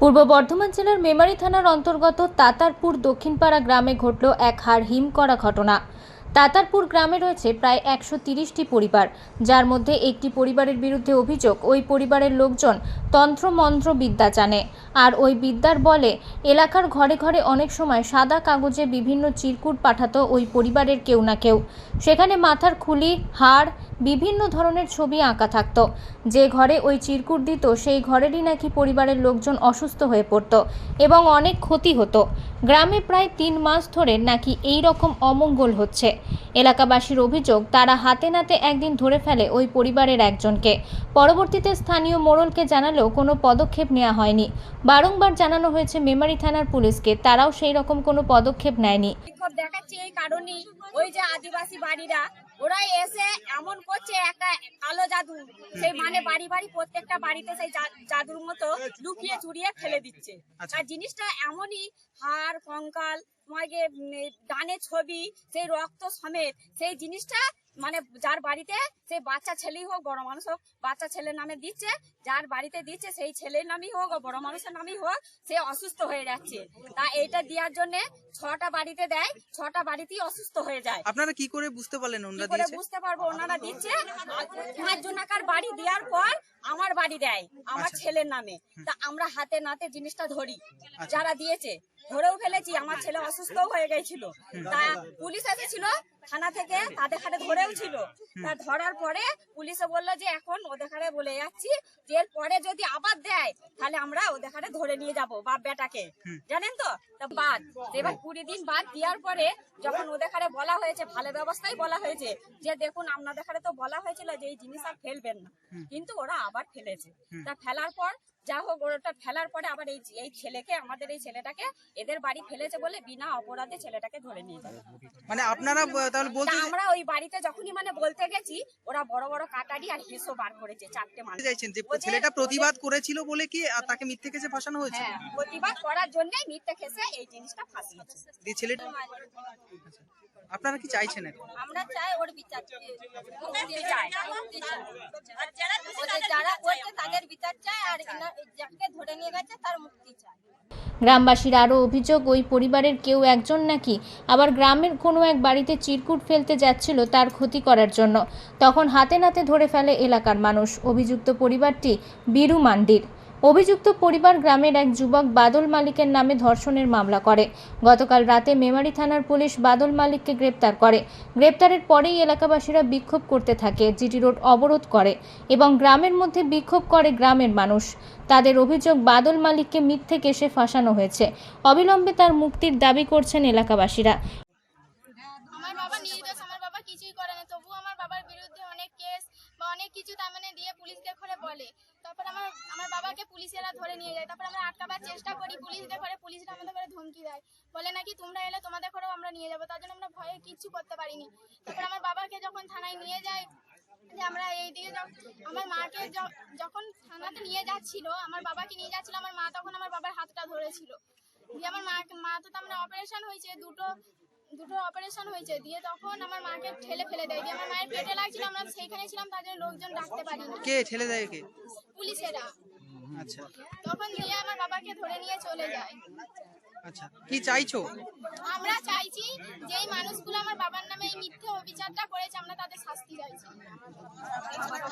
পূর্ব বর্ধমান জেলার মেমারি থানার অন্তর্গত তাতারপুর দক্ষিণপাড়া গ্রামে ঘটল এক হাড় হিম করা ঘটনা। তাতারপুর গ্রামে রয়েছে প্রায় একশো তিরিশটি পরিবার, যার মধ্যে একটি পরিবারের বিরুদ্ধে অভিযোগ, ওই পরিবারের লোকজন তন্ত্রমন্ত্র বিদ্যা জানে। আর ওই বিদ্যার বলে, এলাকার ঘরে ঘরে অনেক সময় সাদা কাগজে বিভিন্ন চিরকুট পাঠাতো ওই পরিবারের কেউ না কেউ। সেখানে মাথার খুলি, হাড় বিভিন্ন ধরনের ছবি আঁকা থাকতো। যে ঘরে ওই চিরকুট দিত, সেই ঘরেরই নাকি পরিবারের লোকজন অসুস্থ হয়ে পড়ত এবং অনেক ক্ষতি হতো। গ্রামে প্রায় তিন মাস ধরে নাকি এই রকম অমঙ্গল হচ্ছে। এলাকাবাসীর অভিযোগ, তারা হাতে নাতে একদিন ধরে ফেলে ওই পরিবারের একজনকে। পরবর্তীতে স্থানীয় মোড়লকে জানালেও কোনো পদক্ষেপ নেওয়া হয়নি। বারংবার জানানো হয়েছে মেমারি থানার পুলিশকে, তারাও সেই রকম কোনো পদক্ষেপ নেয়নি। দেখাচ্ছে এই কারণেই ওই যে আদিবাসী বাড়িরা ওরা এসে এমন করছে একটা কালো জাদু। সেই মানে বাড়ি বাড়ি প্রত্যেকটা বাড়িতে সেই জাদুর মতো লুকিয়ে চুরিয়ে ফেলে দিচ্ছে। আর জিনিসটা এমনই হাড় কঙ্কাল তোমাকে ডানে ছবি সেই রক্ত সমেত সেই জিনিসটা মানে যার বাড়িতে সেই বাচ্চা ছেলেই হোক বড় মানুষ হোক বাচ্চা ছেলের নামে দিচ্ছে যার বাড়িতে দিচ্ছে সেই ছেলের নামই হোক বড় মানুষের নামই হোক সে অসুস্থ হয়ে যাচ্ছে। তা এইটা দেওয়ার জন্য ছটা বাড়িতে দেয় ছটা বাড়িতেই অসুস্থ হয়ে যায়। আপনারা কি করে বুঝতে পারলেন ওনারা করে বুঝতে পারব? ওনারা দিচ্ছে পাঁচ জনাকার বাড়ি দেওয়ার পর আমার বাড়ি দেয় আমার আচ্ছা। ছেলের নামে। তা আমরা হাতে নাতে জিনিসটা ধরি আচ্ছা। যারা দিয়েছে ধরেও ফেলেছি আমার ছেলে অসুস্থ হয়ে গেছিল। তা পুলিশ এসেছিল থানা থেকে তাদের হাতে ধরেও ছিল। তা ধরার পরে পুলিশে বলল যে এখন ওদের হাতে বলে যাচ্ছি যে এর পরে যদি আবার দেয় তাহলে আমরা ওদের হাতে ধরে নিয়ে যাব বাপ বেটাকে। জানেন তো? বাদ। এবার কুড়ি দিন বাদ দেওয়ার পরে যখন ওদের হাতে বলা হয়েছে ভালো ব্যবস্থাই বলা হয়েছে যে দেখুন আপনাদের হাতে তো বলা হয়েছিল যে এই জিনিস আর ফেলবেন না। কিন্তু ওরা আবার ফেলেছে। তা ফেলার পর যা হোক ওটা ফেলার পরে আবার এই এই ছেলেকে আমাদের এই ছেলেটাকে এদের বাড়ি ফেলেছে বলে বিনা অপরাধে ছেলেটাকে ধরে নিয়ে যাবে মানে আপনারা তাহলে বলতে আমরা ওই বাড়িতে যখনই মানে বলতে গেছি ওরা বড় বড় কাটারি আর হিসো বার করেছে। চারটে মানুষ চাইছেন যে ছেলেটা প্রতিবাদ করেছিল বলে কি আর তাকে মিথ্যে কেসে ফাঁসানো হয়েছে? হ্যাঁ প্রতিবাদ করার জন্যই মিথ্যে খেসে এই জিনিসটা ফাঁসিয়েছে ছেলেটা আপনারা কি চাইছেন এখন? আমরা চাই ওর বিচার যারা করছে তাদের বিচার চাই আর যাকে ধরে নিয়ে গেছে তার মুক্তি চাই। গ্রামবাসীর আরও অভিযোগ ওই পরিবারের কেউ একজন নাকি? আবার গ্রামের কোনো এক বাড়িতে চিরকুট ফেলতে যাচ্ছিল তার ক্ষতি করার জন্য। তখন হাতে নাতে ধরে ফেলে এলাকার মানুষ। অভিযুক্ত পরিবারটি বীরু মান্ডির। অভিযুক্ত পরিবার গ্রামের এক যুবক বাদল মালিকের নামে ধর্ষণের মামলা করে। গতকাল রাতে মেমারি থানার পুলিশ বাদল মালিককে গ্রেপ্তার করে। গ্রেপ্তারের পরেই এলাকাবাসীরা বিক্ষোভ করতে থাকে, জিটি রোড অবরোধ করে এবং গ্রামের মধ্যে বিক্ষোভ করে গ্রামের মানুষ। তাদের অভিযোগ, বাদল মালিককে মিথ্যে কেসে ফাঁসানো হয়েছে। অবিলম্বে তার মুক্তির দাবি করছেন এলাকাবাসীরা। আমার বাবা আমার বাবার বিরুদ্ধে অনেক কেস অনেক কিছু তার মানে দিয়ে বলে। আমার আমার বাবাকে পুলিশেরা ধরে নিয়ে যায়। তারপর আমরা আটকাবার চেষ্টা করি পুলিশদের করে পুলিশরা আমাদের করে ধমকি দেয়। বলে নাকি তোমরা এলে তোমাদের করেও আমরা নিয়ে যাব। তার জন্য আমরা ভয়ে কিচ্ছু করতে পারিনি। তারপর আমার বাবাকে যখন থানায় নিয়ে যায়, যে আমরা এইদিকে যখ- আমার মাকে যখন থানাতে নিয়ে যাচ্ছিল, আমার বাবাকে নিয়ে যাচ্ছিল, আমার মা তখন আমার বাবার হাতটা ধরেছিল। দিয়ে আমার মা মা তো তার মানে অপারেশন হয়েছে, দুটো দুটো অপারেশন হয়েছে। দিয়ে তখন আমার মাকে ঠেলে ফেলে দেয়। দিয়ে আমার মায়ের পেটে লাগছিল, আমরা সেইখানে ছিলাম, তার জন্য লোকজন ডাকতে পারি কে ঠেলে দেয় কে পুলিশেরা। আচ্ছা। তখন দিয়ে আমার বাবাকে ধরে নিয়ে চলে যায়। আচ্ছা কি চাইছো? আমরা চাইছি যে এই মানুষগুলো আমার বাবার নামে এই মিথ্যে অবিচারটা করেছে আমরা তাদের শাস্তি চাইছি।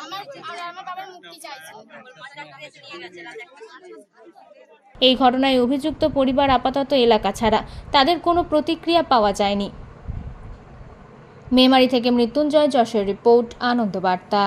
আমার আর আমার বাবার মুক্তি চাইছি। এই ঘটনায় অভিযুক্ত পরিবার আপাতত এলাকা ছাড়া তাদের কোনো প্রতিক্রিয়া পাওয়া যায়নি। মেমারি থেকে মৃত্যুঞ্জয় যশের রিপোর্ট আনন্দবার্তা